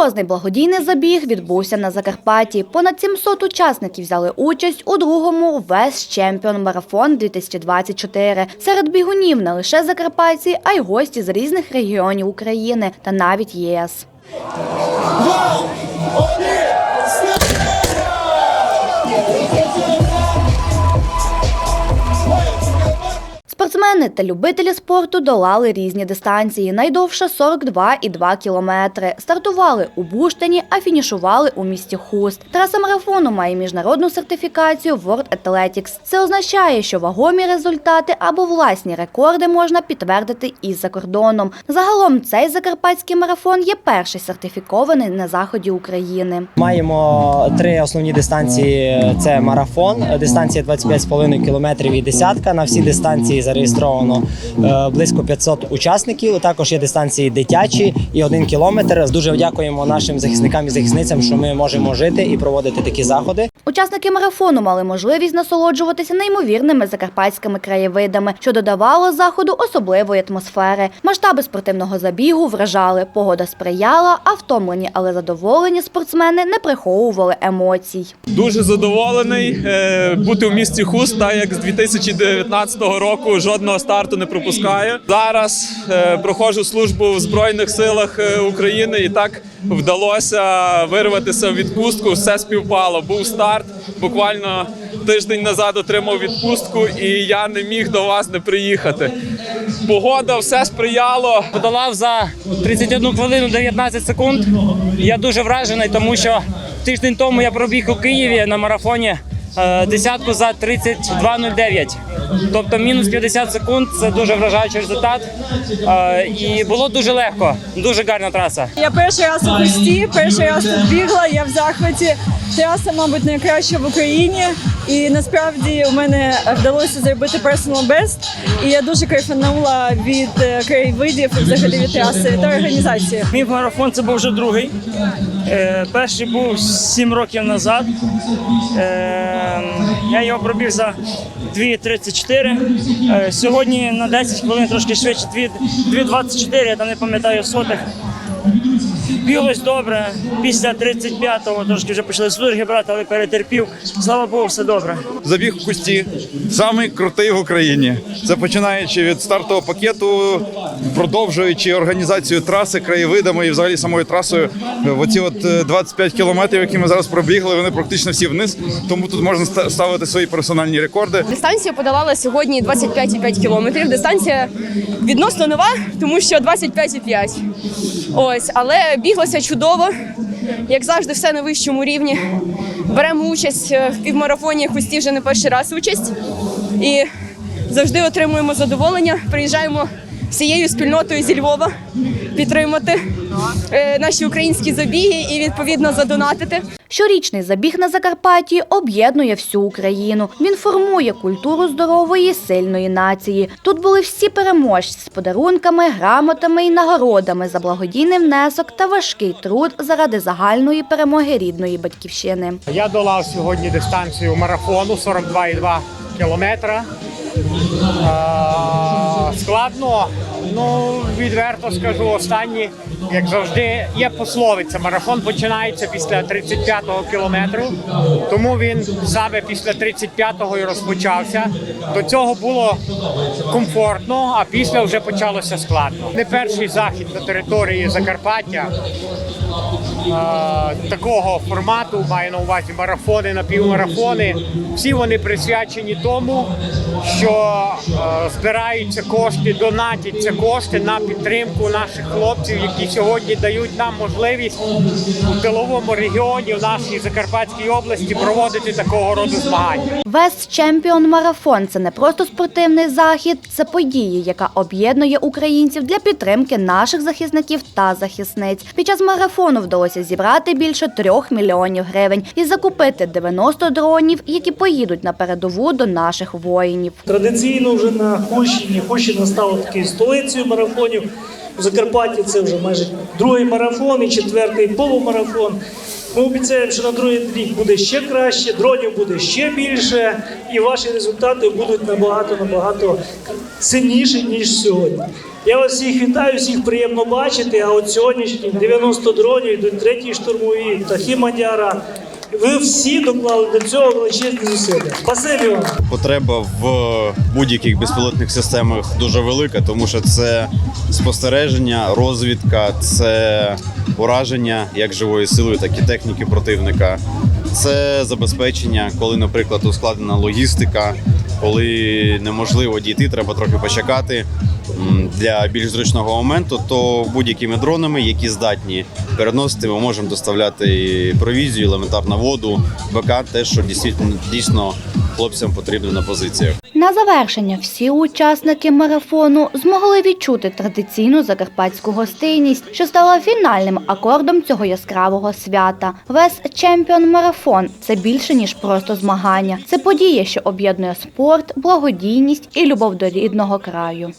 Грандіозний благодійний забіг відбувся на Закарпатті. Понад 700 учасників взяли участь у другому Вес Чемпіон Марафон 2024. Серед бігунів не лише закарпатці, а й гості з різних регіонів України та навіть ЄС. Спортсмени та любителі спорту долали різні дистанції. Найдовша 42,2 кілометри. Стартували у Буштині, а фінішували у місті Хуст. Траса марафону має міжнародну сертифікацію World Athletics. Це означає, що вагомі результати або власні рекорди можна підтвердити і за кордоном. Загалом цей закарпатський марафон є перший сертифікований на заході України. Маємо три основні дистанції: це марафон, дистанція 25,5 кілометрів і десятка. На всі дистанції зареєстровано е, близько 500 учасників. Також є дистанції дитячі і один кілометр. Дуже дякуємо нашим захисникам і захисницям, що ми можемо жити і проводити такі заходи. Учасники марафону мали можливість насолоджуватися неймовірними закарпатськими краєвидами, що додавало заходу особливої атмосфери. Масштаби спортивного забігу вражали. Погода сприяла, а втомлені, але задоволені спортсмени не приховували емоцій. Дуже задоволений е, бути в місті Хуст, так як з 2019 року жодного старту не пропускаю. Зараз е, проходжу службу в Збройних силах е, України і так вдалося вирватися в відпустку. Все співпало. Був старт. Буквально тиждень назад отримав відпустку, і я не міг до вас не приїхати. Погода все сприяло. подолав за 31 хвилину 19 секунд. Я дуже вражений, тому що тиждень тому я пробіг у Києві на марафоні десятку за 32.09. Тобто мінус 50 секунд це дуже вражаючий результат. Е, І було дуже легко, дуже гарна траса. Я перший раз у Хусті, перший раз тут бігла, я в захваті. Траса, мабуть, найкраща в Україні. І насправді у мене вдалося зробити personal best. І я дуже кайфанула від е, краєвидів і взагалі від траси та організації. Мій марафон це був вже другий. Е, перший був 7 років назад. Е, я його пробіг за 2.34. Е, сьогодні на 10 хвилин трошки швидше 2.24, я там не пам'ятаю сотих. Біглось добре. Після 35-го трошки вже почали судороги брати, але перетерпів. Слава Богу, все добре. Забіг в кусті, самий крутий в Україні. Це починаючи від стартового пакету, продовжуючи організацію траси, краєвидами і взагалі самою трасою. Оці от е, 25 кілометрів, які ми зараз пробігли, вони практично всі вниз. Тому тут можна ставити свої персональні рекорди. Дистанцію подолала сьогодні 25,5 кілометрів. Дистанція відносно нова, тому що 25,5. Ось, але біглося чудово. Як завжди, все на вищому рівні. Беремо участь е, в півмарафоні хусті вже не перший раз участь. І завжди отримуємо задоволення. Приїжджаємо всією спільнотою зі Львова підтримати е, наші українські забіги і відповідно задонатити. Щорічний забіг на Закарпатті об'єднує всю Україну. Він формує культуру здорової, сильної нації. Тут були всі переможці з подарунками, грамотами і нагородами за благодійний внесок та важкий труд заради загальної перемоги рідної батьківщини. Я долав сьогодні дистанцію марафону 42,2 кілометра. Складно, ну відверто скажу, останні, як завжди, є пословиця. Марафон починається після 35-го кілометру, тому він саме після 35-го і розпочався. До цього було комфортно, а після вже почалося складно. Не перший захід на території Закарпаття такого формату, маю на увазі марафони, напівмарафони. Всі вони присвячені тому, що збираються кошти, донатяться кошти на підтримку наших хлопців, які сьогодні дають нам можливість у тиловому регіоні, в нашій Закарпатській області проводити такого роду змагання. Вес Чемпіон Марафон це не просто спортивний захід, це подія, яка об'єднує українців для підтримки наших захисників та захисниць. Під час марафону вдалося зібрати більше трьох мільйонів гривень і закупити 90 дронів, які поїдуть на передову до наших воїнів. Традиційно вже на Хольщині Хольщина стала такою столицею марафонів. У Закарпатті це вже майже другий марафон і четвертий полумарафон. Ми обіцяємо, що на другий рік буде ще краще, дронів буде ще більше, і ваші результати будуть набагато набагато сильніші ніж сьогодні. Я вас всіх вітаю, всіх приємно бачити. А от сьогоднішні 90 дронів йдуть третій штурмові, птахи Мадяра. Ви всі доклали до цього величезні зусилля. Спасибі вам. Потреба в будь-яких безпілотних системах дуже велика, тому що це спостереження, розвідка, це ураження як живої сили, так і техніки противника. Це забезпечення, коли, наприклад, ускладнена логістика, коли неможливо дійти, треба трохи почекати для більш зручного моменту, то будь-якими дронами, які здатні переносити, ми можемо доставляти провізію, елементарну воду, БК, те, що дійсно, хлопцям потрібно на позиціях. На завершення всі учасники марафону змогли відчути традиційну закарпатську гостинність, що стала фінальним акордом цього яскравого свята. Вес Чемпіон Марафон це більше ніж просто змагання. Це подія, що об'єднує спорт, благодійність і любов до рідного краю.